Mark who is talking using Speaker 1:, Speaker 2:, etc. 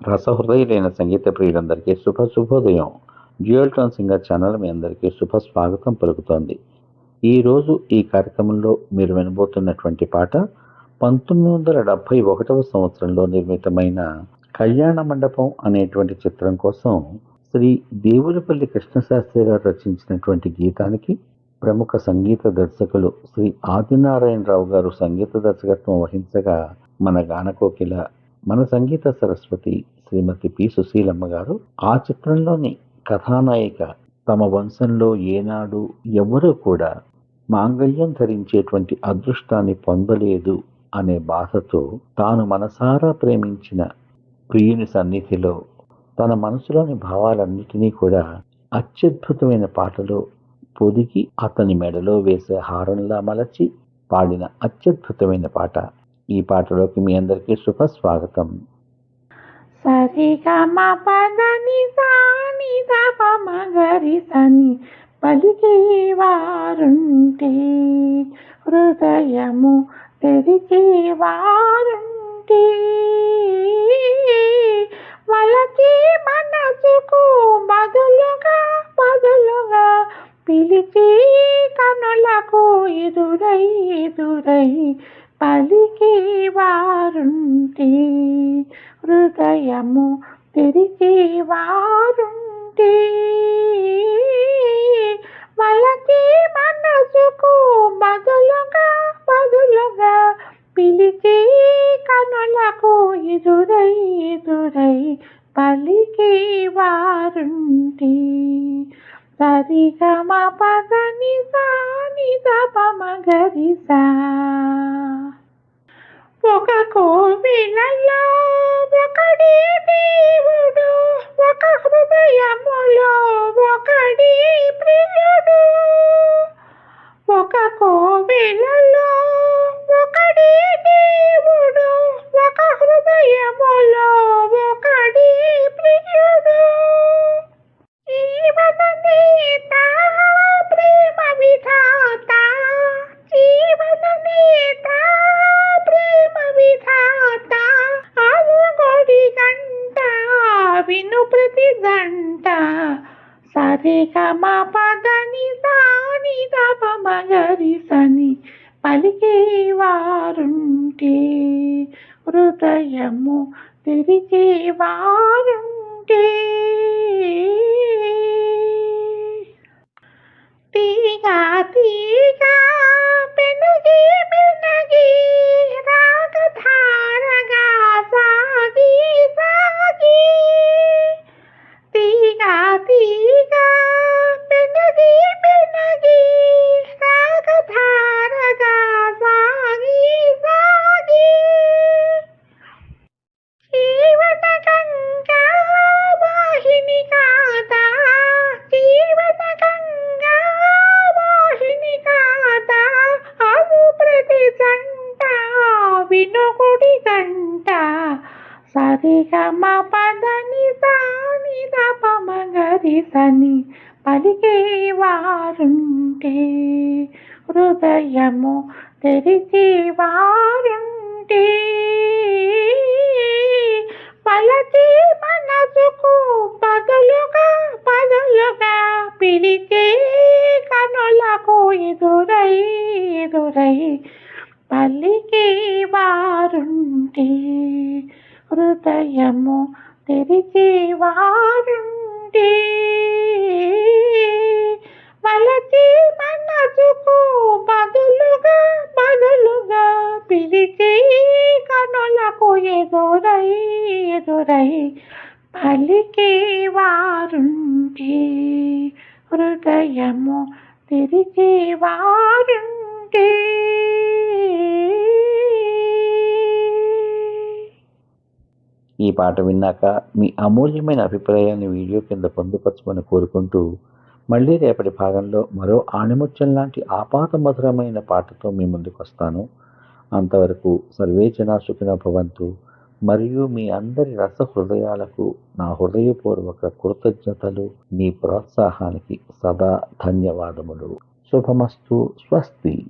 Speaker 1: రసహృదయులైన సంగీత ప్రియులందరికీ శుభ శుభోదయం. Dual singer channel మీ అందరికీ శుభ స్వాగతం పలుకుతోంది. ఈరోజు ఈ కార్యక్రమంలో మీరు వినబోతున్నటువంటి పాట పంతొమ్మిది వందల డెబ్భై ఒకటవ సంవత్సరంలో నిర్మితమైన కళ్యాణ మండపం అనేటువంటి చిత్రం కోసం శ్రీ దేవులపల్లి కృష్ణశాస్త్రి గారు రచించినటువంటి గీతానికి ప్రముఖ సంగీత దర్శకులు శ్రీ ఆదినారాయణరావు గారు సంగీత దర్శకత్వం వహించగా మన గానకోకిల మన సంగీత సరస్వతి శ్రీమతి పి సుశీలమ్మ గారు ఆ చిత్రంలోని కథానాయిక తమ వంశంలో ఏనాడు ఎవరూ కూడా మాంగళ్యం ధరించేటువంటి అదృష్టాన్ని పొందలేదు అనే బాధతో తాను మనసారా ప్రేమించిన ప్రియుని సన్నిధిలో తన మనసులోని భావాలన్నిటినీ కూడా అత్యద్భుతమైన పాటలో పొదిగి అతని మెడలో వేసే హారంలా మలచి పాడిన అత్యద్భుతమైన పాట ఈ పాటలోకి మీ అందరికీ శుభ స్వాగతం.
Speaker 2: సరిగమ పదని సాని దప మగరి సని పలికి వారుంటే హృదయము తెరిచే వారుంటే వలచి మనసుకు బదులుగా బదులుగా పిలిచి కనులకు ఎదురై ఎదురై పలికి వారుంటే హృదయము తెరిచే వారుంటే వలచి మనసుకు బదులుగా బదులుగా పిలిచి కనులకు ఎదురై ఎదురై పలికి వారుంటే. సరిగమ పదని సాని దప మగరిసా ఒక కోవిలలో ఒకడి దేవుడు ఒక హృదయములో ఒకడి ప్రియుడు. ఒక కోవిలలో ఒకడి దేవుడు ఒక హృదయములో ఒకడి ప్రియుడు. సరిగమ పదని సాని దప మగరి సని పలికే వారుంటే హృదయము తెరిచే సరిగమ పదని సాని దప సని పలికే వారుంటే. హృదయము తెరిచి వారుంటే. పలచి మనసుకు పదలుగా పదలుగా పిలిచే కనులకు ఎదురై ఎదురై పలికి వారుంటే. హృదయము తెరిచి వారుంటే వలచి మనసుకు బదులుగా బదులుగా పిలిచి కనులకు ఎదురై ఎదురై పలికే వారుంటే హృదయము తెరిచే
Speaker 1: ఈ పాట విన్నాక మీ అమూల్యమైన అభిప్రాయాన్ని వీడియో కింద పొందుపరచమని కోరుకుంటూ మళ్ళీ రేపటి భాగంలో మరో ఆణిముత్యం లాంటి ఆపాత మధురమైన పాటతో మీ ముందుకు వస్తాను. అంతవరకు సర్వేచన సుఖిన భవంతు. మరియు మీ అందరి రస హృదయాలకు నా హృదయపూర్వక కృతజ్ఞతలు. మీ ప్రోత్సాహానికి సదా ధన్యవాదములు. శుభమస్తు. స్వస్తి.